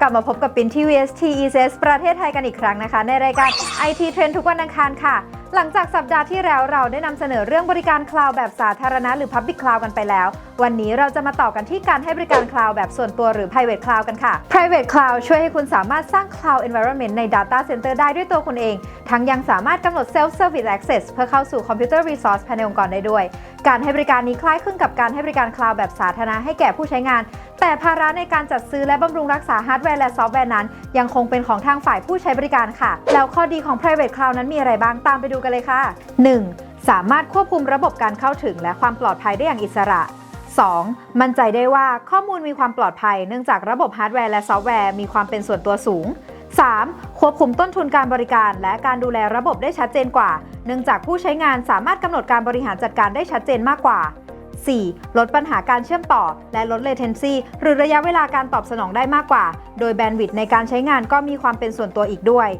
กลับมาพบกับปินที่ VST ECS ประเทศไทยกันอีกครั้งนะคะ ในรายการ IT Trend ทุกวันอังคารค่ะ หลังจากสัปดาห์ที่แล้วเราได้นำเสนอเรื่องบริการคลาวด์แบบสาธารณะหรือ Public Cloud กันไปแล้ว วันนี้เราจะมาต่อกันที่การให้บริการคลาวด์แบบส่วนตัวหรือ Private Cloud กันค่ะ Private Cloud ช่วยให้คุณสามารถสร้าง Cloud Environment ใน Data Center ได้ด้วยตัวคุณเอง ทั้งยังสามารถกำหนด Self Service Access เพื่อเข้าสู่ Computer Resource ภายในองค์กรได้ด้วย การให้บริการนี้คล้ายคลึงกับการให้บริการคลาวด์แบบสาธารณะให้แก่ผู้ใช้งานแต่ภาระในการจัดซื้อและบำรุงรักษาฮาร์ดแวร์และซอฟต์แวร์นั้น ยังคงเป็นของทางฝ่ายผู้ใช้บริการค่ะ แล้วข้อดีของ private cloud นั้นมีอะไรบ้างตามไปดูกันเลยค่ะ 1. สามารถควบคุมระบบการเข้าถึงและความปลอดภัยได้อย่างอิสระ 2. มั่นใจได้ว่าข้อมูลมีความปลอดภัย เนื่องจากระบบฮาร์ดแวร์และซอฟต์แวร์มีความเป็นส่วนตัวสูง 3. ควบคุมต้นทุนการบริการ และการดูแลระบบได้ชัดเจนกว่า เนื่องจากผู้ใช้งานสามารถกำหนดการบริหารจัดการได้ชัดเจนมากกว่า 4. ลดปัญหาการเชื่อมต่อ และลด latency หรือระยะเวลาการตอบสนองได้มากกว่า โดยแบนด์วิดต์ในการใช้งานก็มีความเป็นส่วนตัวอีกด้วย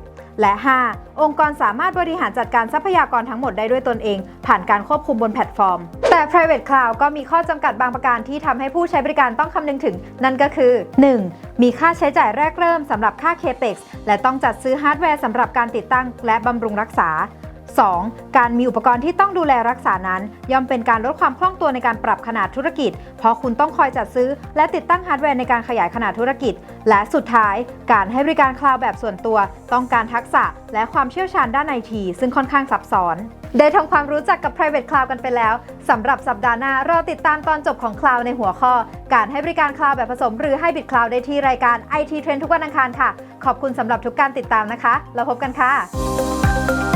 และ 5. องค์กรสามารถบริหารจัดการทรัพยากรทั้งหมดได้ด้วยตนเอง ผ่านการควบคุมบนแพลตฟอร์ม แต่ private cloud ก็มีข้อจำกัดบางประการที่ทำให้ผู้ใช้บริการต้องคำนึงถึง นั่นก็คือ 1. มีค่าใช้จ่ายแรกเริ่มสำหรับค่า capex และต้องจัดซื้อฮาร์ดแวร์สำหรับการติดตั้ง และบำรุงรักษา 2. การมีอุปกรณ์ที่ต้องดูแลรักษานั้น ย่อมเป็นการลดความคล่องตัวในการปรับขนาดธุรกิจ เพราะคุณต้องคอยจัดซื้อ และติดตั้งฮาร์ดแวร์ในการขยายขนาดธุรกิจ และสุดท้าย การให้บริการคลาวด์แบบส่วนตัว ต้องการทักษะและความเชี่ยวชาญด้านไอทีซึ่งค่อนข้างซับซ้อนได้ทำความรู้จักกับ private cloud กันไปแล้ว สำหรับสัปดาห์หน้า รอติดตามตอนจบของ cloud ในหัวข้อ การให้บริการ cloud แบบผสมหรือ hybrid cloud ได้ที่รายการ IT Trend ทุกวันอังคารค่ะ ขอบคุณสำหรับทุกการติดตามนะคะ แล้วพบกันค่ะ